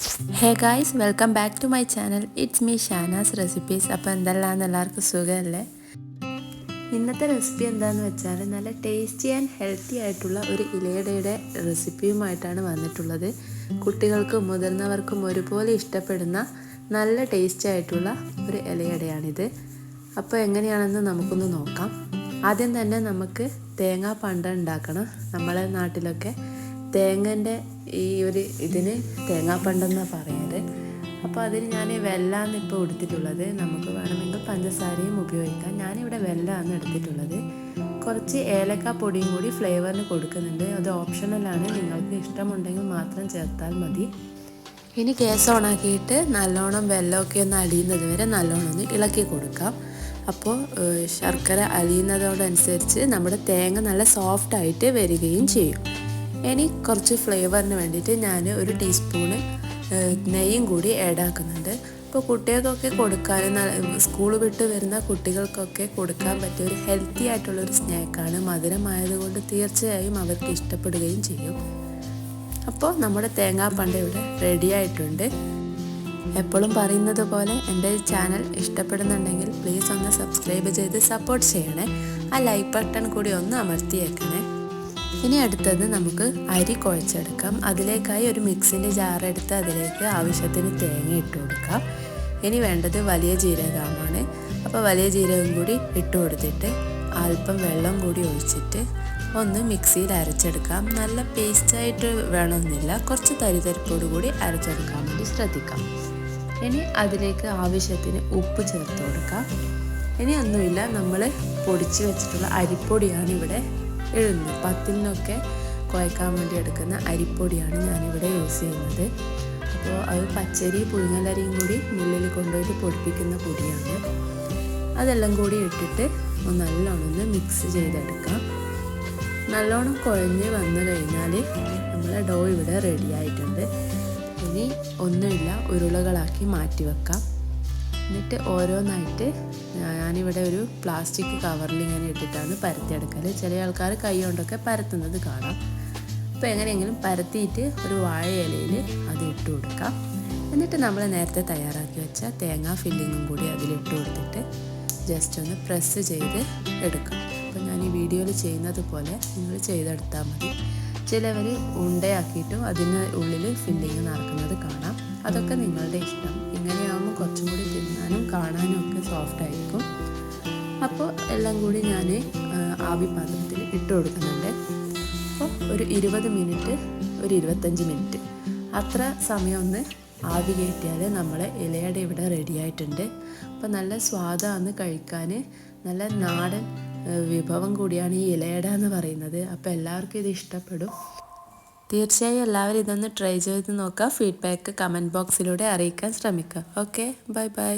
Hey guys welcome back to my channel it's me Shanas recipes അപ്പോൾ എന്തെല്ലാം എല്ലാവർക്കും സുഖമല്ലേ? ഇന്നത്തെ റെസിപ്പി എന്താണെന്ന് വെച്ചാൽ നല്ല ടേസ്റ്റി ആൻഡ് ഹെൽത്തി ആയിട്ടുള്ള ഒരു ഇലയടയുടെ റെസിപ്പിയുമായിട്ടാണ് വന്നിട്ടുള്ളത്. കുട്ടികൾക്കും മുതിർന്നവർക്കും ഒരുപോലെ ഇഷ്ടപ്പെടുന്ന നല്ല ടേസ്റ്റി ആയിട്ടുള്ള ഒരു ഇലയടയാണിത്. അപ്പോൾ എങ്ങനെയാണെന്ന് നമുക്കൊന്ന് നോക്കാം. ആദ്യം തന്നെ നമുക്ക് തേങ്ങാ പണ്ട ഉണ്ടാക്കണം. നമ്മളെ നാട്ടിലൊക്കെ തേങ്ങന്റെ ഈ ഒരു ഇതിന് തേങ്ങാപ്പണ്ടെന്നാണ് പറയുന്നത് അപ്പോൾ അതിന് ഞാൻ വെല്ലാന്ന് ഇപ്പോൾ എടുത്തിട്ടുള്ളത് നമുക്ക് വേണമെങ്കിൽ പഞ്ചസാരയും ഉപയോഗിക്കാം. ഞാനിവിടെ വെല്ലാന്ന് എടുത്തിട്ടുള്ളത്. കുറച്ച് ഏലക്ക പൊടിയും കൂടി ഫ്ലേവറിന് കൊടുക്കുന്നുണ്ട്. അത് ഓപ്ഷണലാണ്. നിങ്ങൾക്ക് ഇഷ്ടമുണ്ടെങ്കിൽ മാത്രം ചേർത്താൽ മതി. ഇനി ഗ്യാസ് ഓണാക്കിയിട്ട് നല്ലോണം വെല്ലമൊക്കെ ഒന്ന് അലിയുന്നത് വരെ നല്ലോണം ഒന്ന് ഇളക്കി കൊടുക്കാം. അപ്പോൾ ശർക്കര അലിയുന്നതോടനുസരിച്ച് നമ്മുടെ തേങ്ങ നല്ല സോഫ്റ്റായിട്ട് വരികയും ചെയ്യും. ഇനി കുറച്ച് ഫ്ലേവറിന് വേണ്ടിയിട്ട് ഞാൻ ഒരു ടീസ്പൂണ് നെയ്യും കൂടി ആക്കുന്നുണ്ട്. ഇപ്പോൾ കുട്ടികൾക്കൊക്കെ കൊടുക്കാൻ സ്കൂൾ വിട്ട് വരുന്ന കുട്ടികൾക്കൊക്കെ കൊടുക്കാൻ പറ്റിയ ഒരു ഹെൽത്തി ആയിട്ടുള്ളൊരു സ്നാക്കാണ് മധുരമായതുകൊണ്ട് തീർച്ചയായും അവർക്ക് ഇഷ്ടപ്പെടുകയും ചെയ്യും. അപ്പോൾ നമ്മുടെ തേങ്ങാപ്പണ്ട ഇവിടെ റെഡി ആയിട്ടുണ്ട്. എപ്പോഴും പറയുന്നത് പോലെ എന്റെ ചാനൽ ഇഷ്ടപ്പെടുന്നുണ്ടെങ്കിൽ പ്ലീസ് ഒന്ന് സബ്സ്ക്രൈബ് ചെയ്ത് സപ്പോർട്ട് ചെയ്യണേ. ആ ലൈക്ക് ബട്ടൺ കൂടി ഒന്ന് അമർത്തിയേക്കണേ. ഇനി അടുത്തത് നമുക്ക് അരി കുഴച്ചെടുക്കാം. അതിലേക്കായി ഒരു മിക്സിന്റെ ജാറെടുത്ത് അതിലേക്ക് ആവശ്യത്തിന് തേങ്ങ ഇട്ട് കൊടുക്കാം. ഇനി വേണ്ടത് വലിയ ജീരകമാണ്. അപ്പോൾ വലിയ ജീരകം കൂടി ഇട്ട് കൊടുത്തിട്ട് അല്പം വെള്ളം കൂടി ഒഴിച്ചിട്ട് ഒന്ന് മിക്സിയിൽ അരച്ചെടുക്കാം. നല്ല പേസ്റ്റായിട്ട് വേണമെന്നില്ല. കുറച്ച് തരിതരിപ്പോട് കൂടി അരച്ചെടുക്കാൻ വേണ്ടി ശ്രദ്ധിക്കാം. ഇനി അതിലേക്ക് ആവശ്യത്തിന് ഉപ്പ് ചേർത്ത് കൊടുക്കാം. ഇനി ഒന്നുമില്ല. നമ്മൾ പൊടിച്ച് വെച്ചിട്ടുള്ള അരിപ്പൊടിയാണ് ഇവിടെ എഴുതുന്നത് പത്തിനൊക്കെ കുഴക്കാൻ വേണ്ടി എടുക്കുന്ന അരിപ്പൊടിയാണ് ഞാനിവിടെ യൂസ് ചെയ്യുന്നത്. അപ്പോൾ അത് പച്ചരി പുഴുങ്ങലരിയും കൂടി മില്ലിൽ കൊണ്ടുപോയിട്ട് പൊടിപ്പിക്കുന്ന പൊടിയാണ്. അതെല്ലാം കൂടി ഇട്ടിട്ട് നല്ലോണം ഒന്ന് മിക്സ് ചെയ്തെടുക്കാം. നല്ലോണം കുഴഞ്ഞ് വന്നു കഴിഞ്ഞാൽ നമ്മളെ ഡോ ഇവിടെ റെഡി ആയിട്ടുണ്ട്. ഇനി ഒന്നുമില്ല ഉരുളകളാക്കി മാറ്റി വെക്കാം എന്നിട്ട് ഓരോന്നായിട്ട് ഞാനിവിടെ ഒരു പ്ലാസ്റ്റിക് കവറിൽ ഇങ്ങനെ ഇട്ടിട്ടാണ് പരത്തിയെടുക്കൽ ചില ആൾക്കാർ കൈ കൊണ്ടൊക്കെ പരത്തുന്നത് കാണാം. അപ്പോൾ എങ്ങനെയെങ്കിലും പരത്തിയിട്ട് ഒരു വാഴ ഇലയിൽ അത് ഇട്ട് കൊടുക്കാം. എന്നിട്ട് നമ്മൾ നേരത്തെ തയ്യാറാക്കി വെച്ച തേങ്ങ ഫില്ലിങ്ങും കൂടി അതിലിട്ട് കൊടുത്തിട്ട് ജസ്റ്റ് ഒന്ന് പ്രസ് ചെയ്ത് എടുക്കാം. അപ്പോൾ ഞാൻ ഈ വീഡിയോയിൽ ചെയ്യുന്നത് പോലെ നിങ്ങൾ ചെയ്തെടുത്താൽ മതി. ചിലവർ ഉണ്ടയാക്കിയിട്ടും അതിന് ഉള്ളിൽ ഫില്ലിങ് നടക്കുന്നത് കാണാം. അതൊക്കെ നിങ്ങളുടെ ഇഷ്ടം. ഇങ്ങനെയാകുമ്പോൾ കുറച്ചും കൂടി കാണാനും ഒക്കെ സോഫ്റ്റ് ആയിരിക്കും അപ്പോൾ എല്ലാം കൂടി ഞാൻ ആവി പാത്രത്തിൽ ഇട്ട് കൊടുക്കുന്നുണ്ട്. അപ്പോൾ ഒരു ഇരുപത് മിനിറ്റ് ഒരു ഇരുപത്തഞ്ച് മിനിറ്റ്. അത്ര സമയം ഒന്ന് ആവി കയറ്റിയാൽ നമ്മളെ ഇലയുടെ ഇവിടെ റെഡി ആയിട്ടുണ്ട്. അപ്പോൾ നല്ല സ്വാദാണ് കഴിക്കാൻ നല്ല നാടൻ വിഭവം കൂടിയാണ് ഈ ഇലയട എന്ന് പറയുന്നത്. അപ്പോൾ എല്ലാവർക്കും ഇത് ഇഷ്ടപ്പെടും. തീർച്ചയായും എല്ലാവരും ഇതൊന്ന് ട്രൈ ചെയ്ത് നോക്കുക. ഫീഡ്ബാക്ക് കമന്റ് ബോക്സിലൂടെ അറിയിക്കാൻ ശ്രമിക്കുക. Okay bye bye